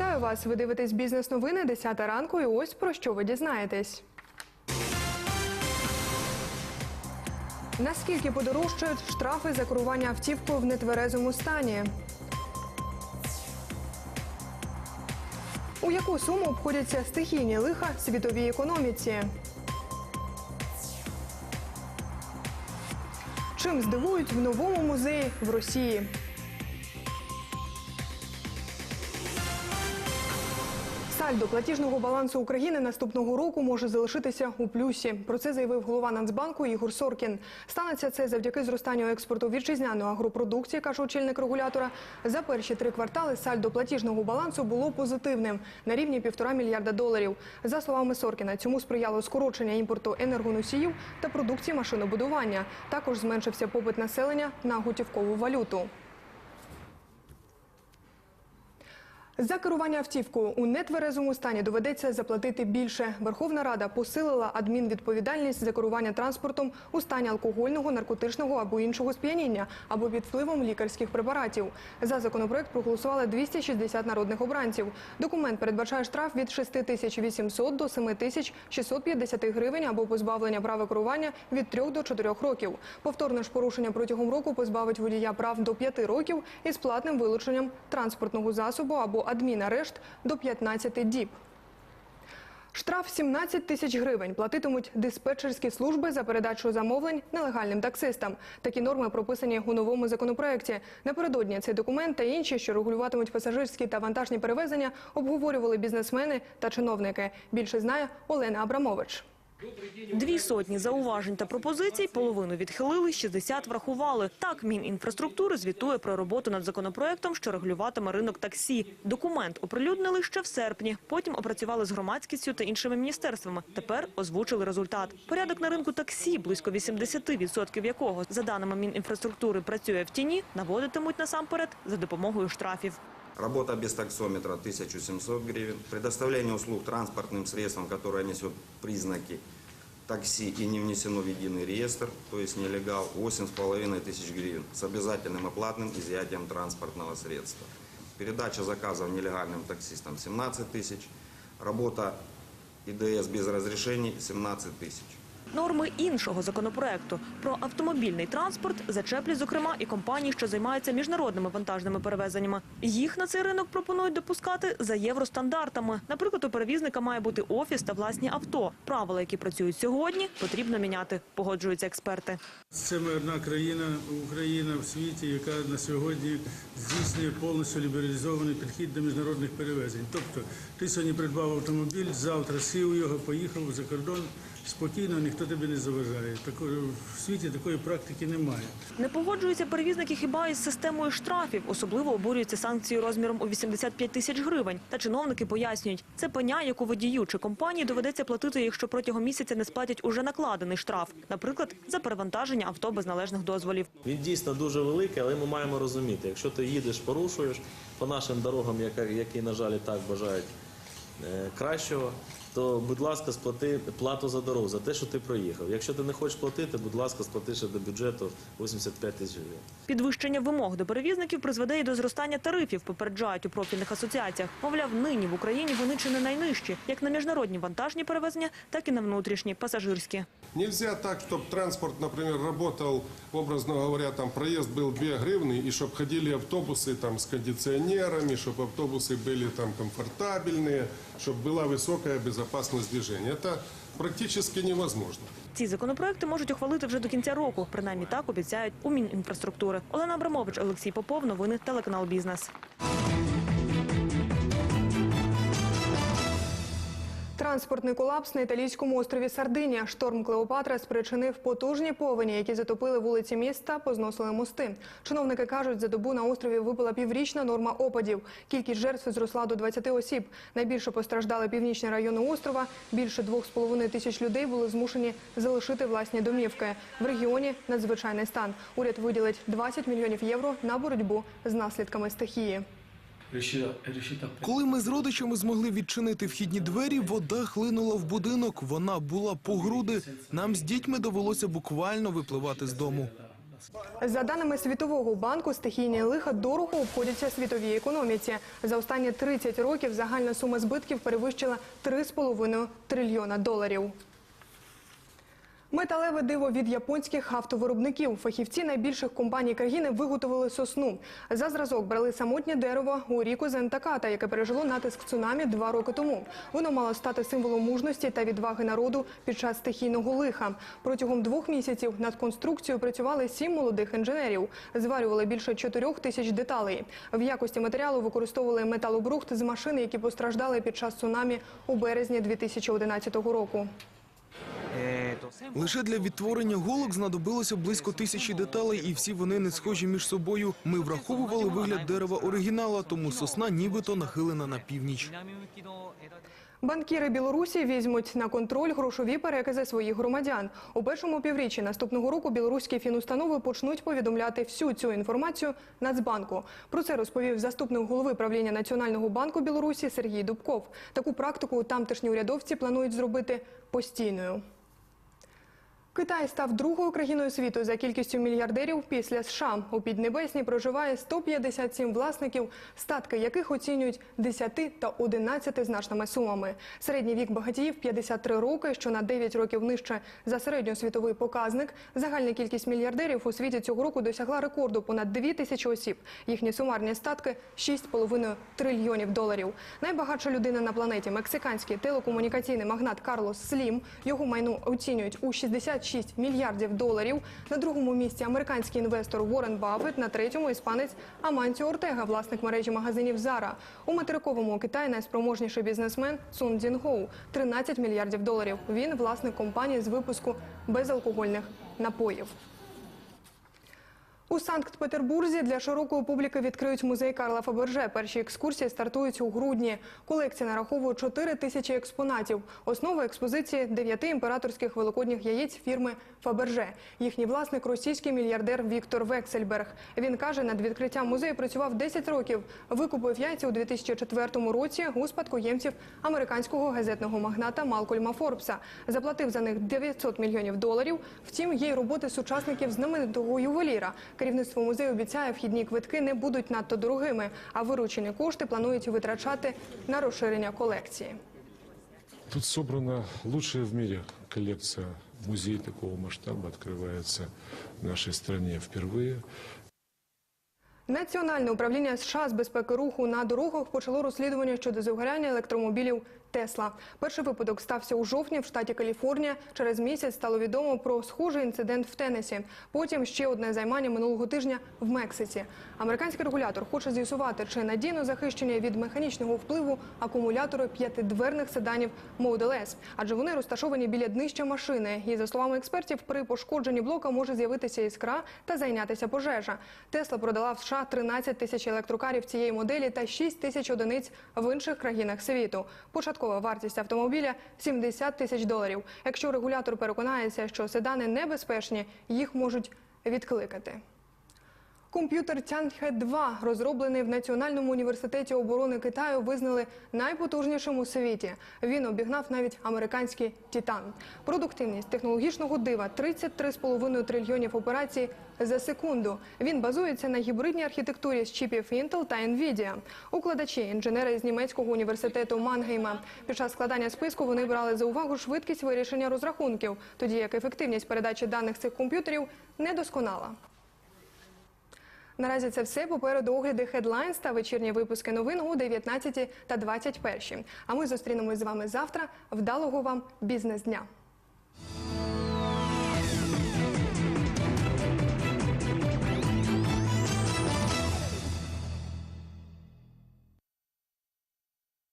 Вітаю вас! Ви дивитесь бізнес новини 10 ранку. І ось про що ви дізнаєтесь. Наскільки подорожчають штрафи за керування автівкою в нетверезому стані? У яку суму обходяться стихійні лиха світовій економіці? Чим здивують в новому музеї в Росії? Сальдо платіжного балансу України наступного року може залишитися у плюсі. Про це заявив голова Нацбанку Ігор Соркін. Станеться це завдяки зростанню експорту вітчизняної агропродукції, каже очільник регулятора. За перші три квартали сальдо платіжного балансу було позитивним на рівні півтора мільярда доларів. За словами Соркіна, цьому сприяло скорочення імпорту енергоносіїв та продукції машинобудування. Також зменшився попит населення на готівкову валюту. За керування автівкою у нетверезому стані доведеться заплатити більше. Верховна Рада посилила адмінвідповідальність за керування транспортом у стані алкогольного, наркотичного або іншого сп'яніння або під впливом лікарських препаратів. За законопроект проголосували 260 народних обранців. Документ передбачає штраф від 6800 до 7650 гривень або позбавлення права керування від 3 до 4 років. Повторне ж порушення протягом року позбавить водія прав до 5 років із платним вилученням транспортного засобу або адмінарешт до 15 діб. Штраф 17 тисяч гривень платитимуть диспетчерські служби за передачу замовлень нелегальним таксистам. Такі норми прописані у новому законопроекті. Напередодні цей документ та інші, що регулюватимуть пасажирські та вантажні перевезення, обговорювали бізнесмени та чиновники. Більше знає Олена Абрамович. Дві сотні зауважень та пропозицій, половину відхилили, 60 врахували. Так, Мінінфраструктури звітує про роботу над законопроектом, що регулюватиме ринок таксі. Документ оприлюднили ще в серпні, потім опрацювали з громадськістю та іншими міністерствами. Тепер озвучили результат. Порядок на ринку таксі, близько 80% якого, за даними Мінінфраструктури, працює в тіні, наводитимуть насамперед за допомогою штрафів. Работа без таксометра 1700 гривен. Предоставление услуг транспортным средством, которое несет признаки такси и не внесено в единый реестр, то есть нелегал, 8,5 тысяч гривен с обязательным оплатным изъятием транспортного средства. Передача заказов нелегальным таксистам 17 тысяч. Работа ИДС без разрешений 17 тысяч. Норми іншого законопроекту про автомобільний транспорт зачеплять, зокрема, і компанії, що займаються міжнародними вантажними перевезеннями. Їх на цей ринок пропонують допускати за євростандартами. Наприклад, у перевізника має бути офіс та власні авто. Правила, які працюють сьогодні, потрібно міняти. Погоджуються експерти. Це ми одна країна, Україна в світі, яка на сьогодні здійснює повністю лібералізований підхід до міжнародних перевезень. Тобто ти сьогодні придбав автомобіль, завтра сів його, поїхав за кордон спокійно, ніхто тобі не заважає. Такої в світі такої практики немає. Не погоджуються перевізники хіба із системою штрафів. Особливо обурюються санкції розміром у 85 тисяч гривень. Та чиновники пояснюють, це пеня, яку водію чи компанії доведеться платити, якщо протягом місяця не сплатять уже накладений штраф, наприклад, за перевантаження авто без належних дозволів. Він дійсно дуже великий, але ми маємо розуміти, якщо ти їдеш, порушуєш по нашим дорогам, яка- які, на жаль, так бажають е, кращого, то, будь ласка, сплати плату за дорогу, за те, що ти проїхав. Якщо ти не хочеш платити, будь ласка, сплати ще до бюджету 85 тисяч гривень. Підвищення вимог до перевізників призведе і до зростання тарифів, попереджають у профільних асоціаціях. Мовляв, нині в Україні вони чи не найнижчі, як на міжнародні вантажні перевезення, так і на внутрішні пасажирські. Нельзя так, чтобы транспорт, например, работал, образно говоря, там проезд был 2 гривны, и чтобы ходили автобусы там с кондиционерами, чтобы автобусы были там комфортабельные, чтобы была высокая безопасность движения. Это практически невозможно. Ці законопроекти можуть ухвалити вже до кінця року. Принаймні так обіцяють у Мінінфраструктури. Олена Абрамович, Олексій Попов. Новини телеканал Бізнес. Транспортний колапс на італійському острові Сардинія. Шторм Клеопатра спричинив потужні повені, які затопили вулиці міста, позносили мости. Чиновники кажуть, за добу на острові випала піврічна норма опадів. Кількість жертв зросла до 20 осіб. Найбільше постраждали північні райони острова. Більше 2,5 тисяч людей були змушені залишити власні домівки. В регіоні надзвичайний стан. Уряд виділить 20 мільйонів євро на боротьбу з наслідками стихії. Коли ми з родичами змогли відчинити вхідні двері, вода хлинула в будинок. Вона була по груди. Нам з дітьми довелося буквально випливати з дому. За даними Світового банку, стихійні лиха дорого обходяться світовій економіці. За останні 30 років загальна сума збитків перевищила 3,5 трильйона доларів. Металеве диво від японських автовиробників. Фахівці найбільших компаній країни виготовили сосну. За зразок брали самотнє дерево у ріку Зентаката, яке пережило натиск цунамі два роки тому. Воно мало стати символом мужності та відваги народу під час стихійного лиха. Протягом двох місяців над конструкцією працювали сім молодих інженерів. Зварювали більше чотирьох тисяч деталей. В якості матеріалу використовували металобрухт з машин, які постраждали під час цунамі у березні 2011 року. Лише для відтворення голок знадобилося близько тисячі деталей, і всі вони не схожі між собою. Ми враховували вигляд дерева оригінала, тому сосна нібито нахилена на північ. Банкіри Білорусі візьмуть на контроль грошові перекази своїх громадян. У першому півріччі наступного року білоруські фінустанови почнуть повідомляти всю цю інформацію Нацбанку. Про це розповів заступник голови правління Національного банку Білорусі Сергій Дубков. Таку практику тамтешні урядовці планують зробити постійною. Китай став другою країною світу за кількістю мільярдерів після США. У Піднебесній проживає 157 власників, статки яких оцінюють 10 та 11 значними сумами. Середній вік багатіїв 53 роки, що на 9 років нижче за середньосвітовий показник. Загальна кількість мільярдерів у світі цього року досягла рекорду понад 2 тисячі осіб. Їхні сумарні статки 6,5 трильйонів доларів. Найбагатша людина на планеті мексиканський телекомунікаційний магнат Карлос Слім. Його майно оцінюють у 66 мільярдів доларів. На другому місці американський інвестор Уоррен Баффет, на третьому іспанець Амантіо Ортега, власник мережі магазинів Зара. У материковому Китаї найспроможніший бізнесмен Сун Цзінхоу – 13 мільярдів доларів. Він власник компанії з випуску безалкогольних напоїв. У Санкт-Петербурзі для широкої публіки відкриють музей Карла Фаберже. Перші екскурсії стартують у грудні. Колекція нараховує 4 тисячі експонатів. Основа експозиції – дев'яти імператорських великодніх яєць фірми Фаберже. Їхній власник – російський мільярдер Віктор Вексельберг. Він каже, над відкриттям музею працював 10 років. Викупив яйця у 2004 році у спадкоємців американського газетного магната Малкольма Форбса. Заплатив за них 900 мільйонів доларів. Втім, є й роботи сучасників знаменитого ювеліра. Керівництво музею обіцяє, вхідні квитки не будуть надто дорогими, а виручені кошти планують витрачати на розширення колекції. Тут собрана лучшая в мире коллекция. Музей такого масштаба открывается в нашей стране впервые. Національне управління США з безпеки руху на дорогах почало розслідування щодо загоряння електромобілів Тесла. Перший випадок стався у жовтні в штаті Каліфорнія. Через місяць стало відомо про схожий інцидент в Теннесі. Потім ще одне займання минулого тижня в Мексиці. Американський регулятор хоче з'ясувати, чи надійно захищені від механічного впливу акумулятори п'ятидверних седанів Model S. адже вони розташовані біля днища машини. І за словами експертів, при пошкодженні блока може з'явитися іскра та зайнятися пожежа. Тесла продала в США 13 тисяч електрокарів цієї моделі та 6 тисяч одиниць в інших країнах світу. Початкова вартість автомобіля 70 тисяч доларів. Якщо регулятор переконається, що седани небезпечні, їх можуть відкликати. Комп'ютер Тяньхе 2 розроблений в Національному університеті оборони Китаю, визнали найпотужнішим у світі. Він обігнав навіть американський Титан. Продуктивність технологічного дива 33,5 трильйонів операцій за секунду. Він базується на гібридній архітектурі з чіпів Intel та Nvidia. Укладачі, інженери з німецького університету Мангейма. Під час складання списку вони брали за увагу швидкість вирішення розрахунків, тоді як ефективність передачі даних цих комп'ютерів недосконала. Наразі це все. Попереду огляди хедлайнс та вечірні випуски новин у 19 та 21. А ми зустрінемось з вами завтра. Вдалого вам бізнес-дня!